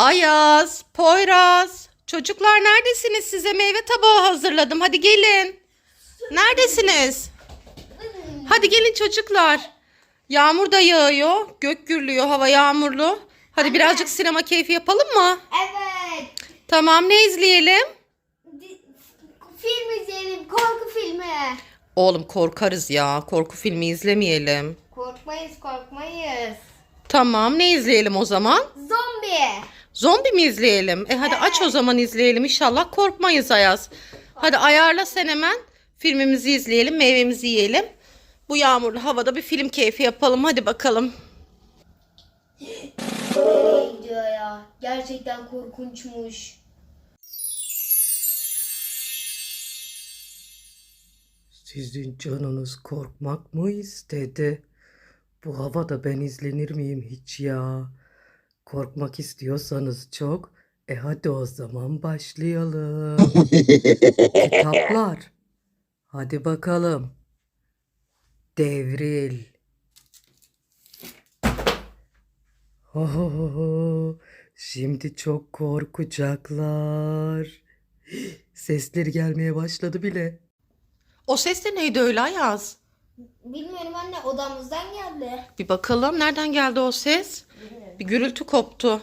Ayaz, Poyraz, çocuklar neredesiniz? Size meyve tabağı hazırladım. Hadi gelin. Neredesiniz? Hadi gelin çocuklar. Yağmur da yağıyor. Gök gürlüyor. Hava yağmurlu. Hadi birazcık sinema keyfi yapalım mı? Evet. Tamam ne izleyelim? Film izleyelim. Korku filmi. Oğlum korkarız ya. Korku filmi izlemeyelim. Korkmayız korkmayız. Tamam ne izleyelim o zaman? Zombi. Zombi mi izleyelim? E hadi aç o zaman izleyelim. İnşallah korkmayız Ayaz. Hadi ayarla sen hemen. Filmimizi izleyelim, meyvemizi yiyelim. Bu yağmurlu havada bir film keyfi yapalım. Hadi bakalım. Nereye gidiyor ya? Gerçekten korkunçmuş. Sizin canınız korkmak mı istedi? Bu havada ben izlenir miyim hiç ya? Korkmak istiyorsanız çok, e hadi o zaman başlayalım. Kitaplar. Hadi bakalım. Devril. Ho ho ho ho. Şimdi çok korkacaklar. Sesleri gelmeye başladı bile. O ses de neydi öyle Ayaz? Bilmiyorum anne odamızdan geldi. Bir bakalım nereden geldi o ses? Bir gürültü koptu.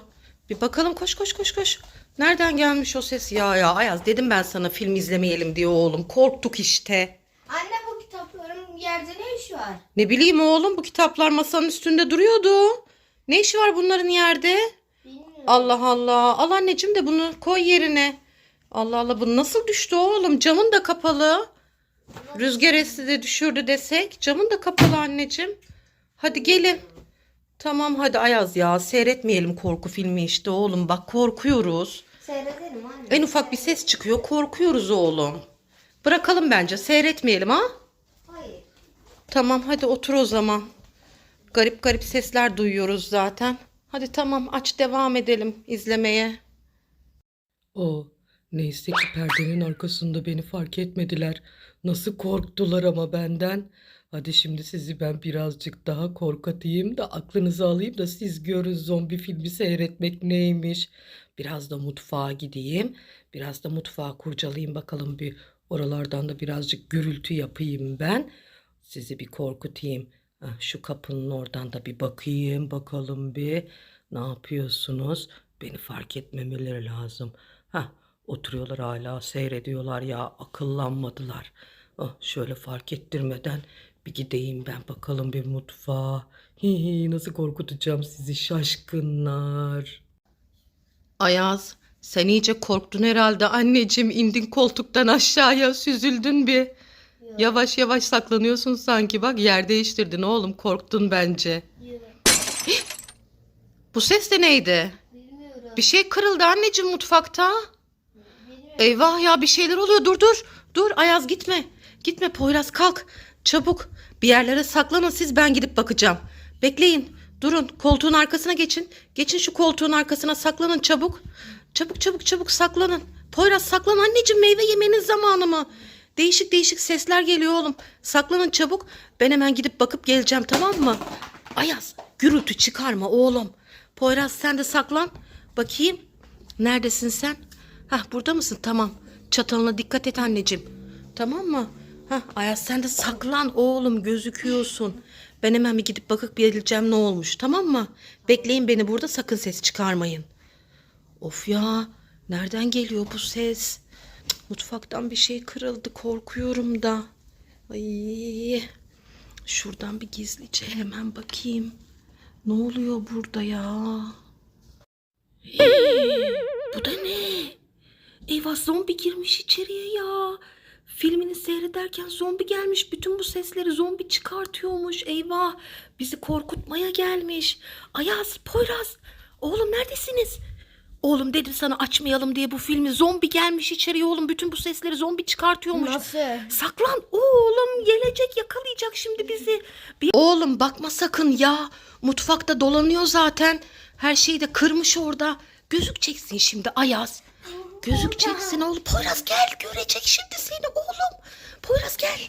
Bir bakalım koş koş koş koş. Nereden gelmiş o ses? Ya ya Ayaz dedim ben sana film izlemeyelim diye oğlum. Korktuk işte. Anne bu kitapların yerde ne işi var? Ne bileyim oğlum bu kitaplar masanın üstünde duruyordu. Ne işi var bunların yerde? Bilmiyorum. Allah Allah. Al anneciğim de bunu koy yerine. Allah Allah bu nasıl düştü oğlum? Camın da kapalı. Rüzgar esti de düşürdü desek. Camın da kapalı anneciğim. Hadi gelin. Tamam hadi Ayaz ya seyretmeyelim korku filmi işte oğlum bak korkuyoruz. Seyredelim anne. En ufak bir ses çıkıyor korkuyoruz oğlum. Bırakalım bence seyretmeyelim ha. Hayır. Tamam hadi otur o zaman. Garip garip sesler duyuyoruz zaten. Hadi tamam aç devam edelim izlemeye. O neyse ki perdenin arkasında beni fark etmediler. Nasıl korktular ama benden. Hadi şimdi sizi ben birazcık daha korkatayım da aklınızı alayım da siz görün zombi filmi seyretmek neymiş. Biraz da mutfağa gideyim. Biraz da mutfağı kurcalayayım bakalım bir oralardan da birazcık gürültü yapayım ben. Sizi bir korkutayım. Hah, şu kapının oradan da bir bakayım bakalım bir. Ne yapıyorsunuz? Beni fark etmemeleri lazım. Ha, oturuyorlar hala seyrediyorlar ya akıllanmadılar. Ah, şöyle fark ettirmeden bir gideyim ben bakalım bir mutfağa. Hi hi, nasıl korkutacağım sizi şaşkınlar. Ayaz, sen iyice korktun herhalde anneciğim. indin koltuktan aşağıya süzüldün bir. Yavaş yavaş saklanıyorsun sanki. Bak yer değiştirdin oğlum. Korktun bence. Yok. Bu ses de neydi? Bilmiyorum. Bir şey kırıldı anneciğim mutfakta. Bilmiyorum. Eyvah ya bir şeyler oluyor. Dur dur. Dur Ayaz gitme. Gitme Poyraz kalk. Çabuk. Bir yerlere saklanın siz ben gidip bakacağım. Bekleyin. Durun koltuğun arkasına geçin. Geçin şu koltuğun arkasına saklanın çabuk. Çabuk çabuk çabuk saklanın. Poyraz saklan anneciğim meyve yemenin zamanı mı? Değişik değişik sesler geliyor oğlum. Saklanın çabuk. Ben hemen gidip bakıp geleceğim tamam mı? Ayaz gürültü çıkarma oğlum. Poyraz sen de saklan. Bakayım. Neredesin sen? Hah burada mısın? Tamam. Çatalına dikkat et anneciğim. Tamam mı? Hah Ayaz sen de saklan oğlum gözüküyorsun. Ben hemen bir gidip bakıp geleceğim ne olmuş tamam mı? Bekleyin beni burada sakın ses çıkarmayın. Of ya nereden geliyor bu ses? Cık, Mutfaktan bir şey kırıldı korkuyorum da. Ay, şuradan bir gizlice hemen bakayım. Ne oluyor burada ya? Hey, bu da ne? Eyvah zombi girmiş içeriye ya. Filmini seyrederken zombi gelmiş. Bütün bu sesleri zombi çıkartıyormuş. Eyvah bizi korkutmaya gelmiş. Ayaz, Poyraz. Oğlum neredesiniz? Oğlum dedim sana açmayalım diye bu filmi. Zombi gelmiş içeriye oğlum. Bütün bu sesleri zombi çıkartıyormuş. Nasıl? Saklan oğlum gelecek yakalayacak şimdi bizi. Bir... Oğlum bakma sakın ya. Mutfakta dolanıyor zaten. Her şeyi de kırmış orada. Gözükeceksin şimdi Ayaz. Gözükeceksin oğlum. Poyraz gel görecek şimdi seni oğlum. Poyraz gel.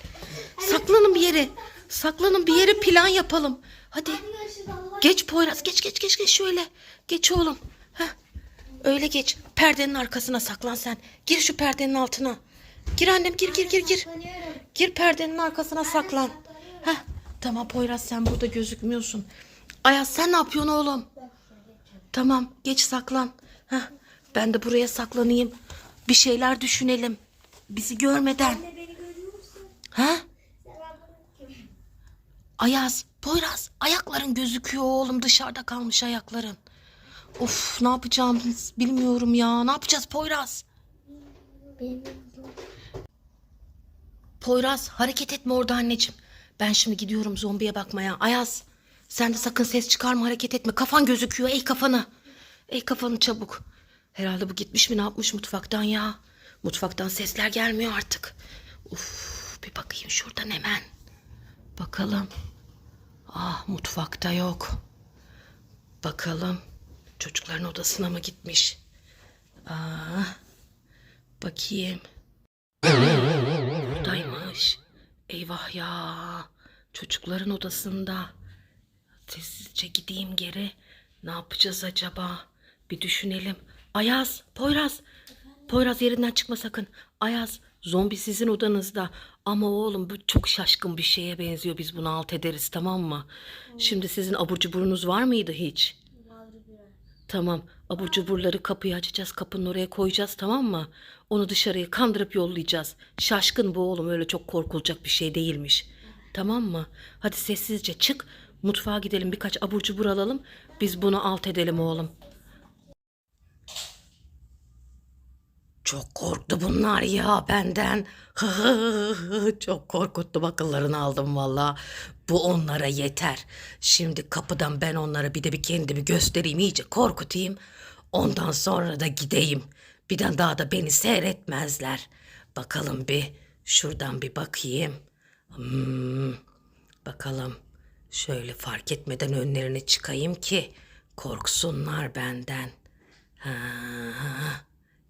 Saklanın bir yere. Saklanın bir yere plan yapalım. Hadi. Geç Poyraz geç geç geç geç şöyle. Geç oğlum. Heh. Öyle geç. Perdenin arkasına saklan sen. Gir şu perdenin altına. Gir annem gir gir gir gir. Gir perdenin arkasına saklan. Heh, tamam Poyraz sen burada gözükmüyorsun. Ayaz sen ne yapıyorsun oğlum? Tamam geç saklan. Heh, ben de buraya saklanayım. Bir şeyler düşünelim. Bizi görmeden. Beni görüyor musun? Ha? Ayaz, Poyraz ayakların gözüküyor oğlum dışarıda kalmış ayakların. Of ne yapacağımız bilmiyorum ya. Ne yapacağız Poyraz? Benim Poyraz hareket etme orada anneciğim. Ben şimdi gidiyorum zombiye bakmaya. Ayaz sen de sakın ses çıkarma hareket etme. Kafan gözüküyor ey kafanı. Ey kafanı çabuk. Herhalde bu gitmiş mi ne yapmış mutfaktan ya. Mutfaktan sesler gelmiyor artık. Uf bir bakayım şuradan hemen. Bakalım. Ah mutfakta yok. Bakalım çocukların odasına mı gitmiş? Aa, bakayım. Buradaymış. Eyvah ya. Çocukların odasında. Sessizce gideyim geri. Ne yapacağız acaba? Bir düşünelim. Ayaz, Poyraz. Poyraz yerinden çıkma sakın. Ayaz, zombi sizin odanızda. Ama oğlum bu çok şaşkın bir şeye benziyor. Biz bunu alt ederiz tamam mı? Şimdi sizin abur cuburunuz var mıydı hiç? Tamam. Abur cuburları kapıyı açacağız. Kapının oraya koyacağız tamam mı? Onu dışarıya kandırıp yollayacağız. Şaşkın bu oğlum öyle çok korkulacak bir şey değilmiş. Tamam mı? Hadi sessizce çık. Mutfağa gidelim birkaç abur cubur alalım. Biz bunu alt edelim oğlum. Çok korktu bunlar ya benden. Çok korkuttu akıllarını aldım valla. Bu onlara yeter. Şimdi kapıdan ben onlara bir de bir kendimi göstereyim iyice korkutayım. Ondan sonra da gideyim. Bir daha da beni seyretmezler. Bakalım bir şuradan bir bakayım. Hmm, bakalım şöyle fark etmeden önlerine çıkayım ki korksunlar benden. Ha,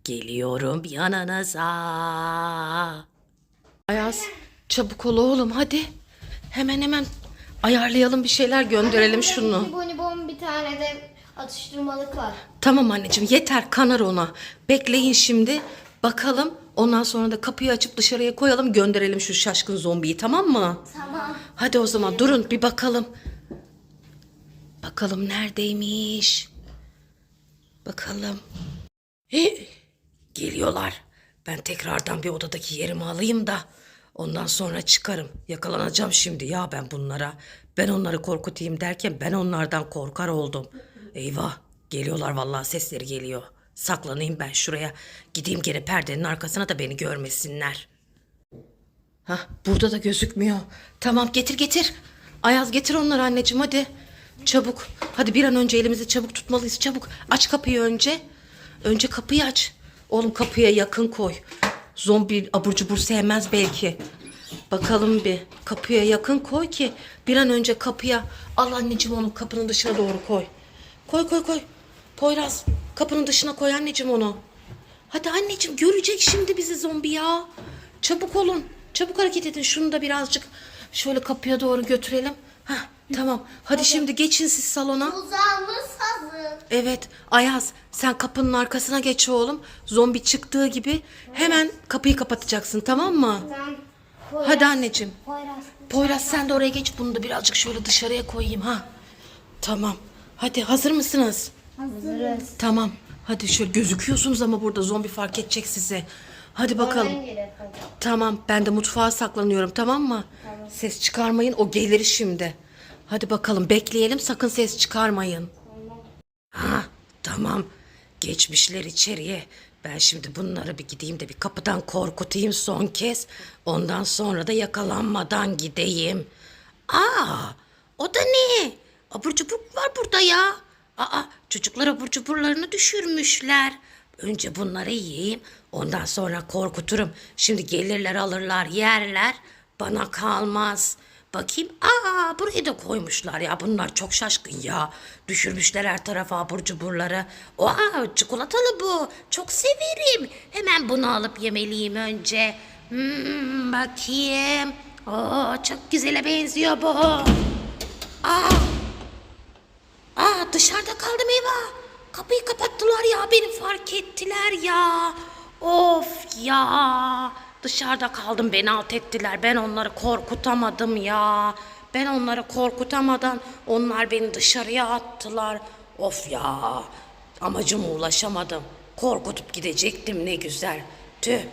geliyorum yanınıza. Ayaz çabuk ol oğlum hadi. Hemen hemen ayarlayalım bir şeyler gönderelim şunu. Bir bonibon bir tane de atıştırmalık var. Tamam anneciğim yeter kanar ona. Bekleyin şimdi. Bakalım ondan sonra da kapıyı açıp dışarıya koyalım gönderelim şu şaşkın zombiyi tamam mı? Tamam. Hadi o zaman durun bir bakalım. Bakalım neredeymiş? Bakalım. He, geliyorlar. Ben tekrardan bir odadaki yerimi alayım da ondan sonra çıkarım. Yakalanacağım şimdi ya ben bunlara. Ben onları korkutayım derken ben onlardan korkar oldum. Eyvah geliyorlar vallahi sesleri geliyor. Saklanayım ben şuraya. Gideyim gene perdenin arkasına da beni görmesinler. Hah burada da gözükmüyor. Tamam getir getir. Ayaz getir onları anneciğim hadi. Çabuk. Hadi bir an önce elimizi çabuk tutmalıyız çabuk. Aç kapıyı önce. Önce kapıyı aç. Oğlum kapıya yakın koy. Zombi abur cubur sevmez belki. Bakalım bir. Kapıya yakın koy ki bir an önce kapıya. Al anneciğim onu kapının dışına doğru koy. Koy koy koy. Poyraz kapının dışına koy anneciğim onu. Hadi anneciğim görecek şimdi bizi zombi ya. Çabuk olun. Çabuk hareket edin. Şunu da birazcık şöyle kapıya doğru götürelim. Hah, tamam. Hadi şimdi geçin siz salona. Uzağımız hazır. Evet Ayaz sen kapının arkasına geç oğlum. Zombi çıktığı gibi hemen kapıyı kapatacaksın tamam mı? Tamam. Hadi anneciğim. Poyraz. Poyraz sen de oraya geç. Bunu da birazcık şöyle dışarıya koyayım ha. Tamam. Hadi hazır mısınız? Hazırız. Tamam. Hadi şöyle gözüküyorsunuz ama burada zombi fark edecek sizi. Hadi bakalım. Oradan gelir hadi. Tamam ben de mutfağa saklanıyorum tamam mı? Ses çıkarmayın o gelir şimdi. Hadi bakalım bekleyelim sakın ses çıkarmayın. Ha tamam geçmişler içeriye. Ben şimdi bunları bir gideyim de bir kapıdan korkutayım son kez. Ondan sonra da yakalanmadan gideyim. Aa o da ne? Abur cubur var burada ya. Aa çocuklar abur cuburlarını düşürmüşler. Önce bunları yiyeyim. Ondan sonra korkuturum. Şimdi gelirler alırlar yerler. Bana kalmaz. Bakayım. Aa buraya da koymuşlar ya. Bunlar çok şaşkın ya. Düşürmüşler her tarafa abur cuburları. Aa çikolatalı bu. Çok severim. Hemen bunu alıp yemeliyim önce. Hmm, bakayım. Oo, çok güzele benziyor bu. Aa Aa dışarıda kaldım eyvah. Kapıyı kapattılar ya beni fark ettiler ya. Of ya. Dışarıda kaldım beni alt ettiler. Ben onları korkutamadım ya. Ben onları korkutamadan onlar beni dışarıya attılar. Of ya. Amacıma ulaşamadım. Korkutup gidecektim ne güzel. Tüh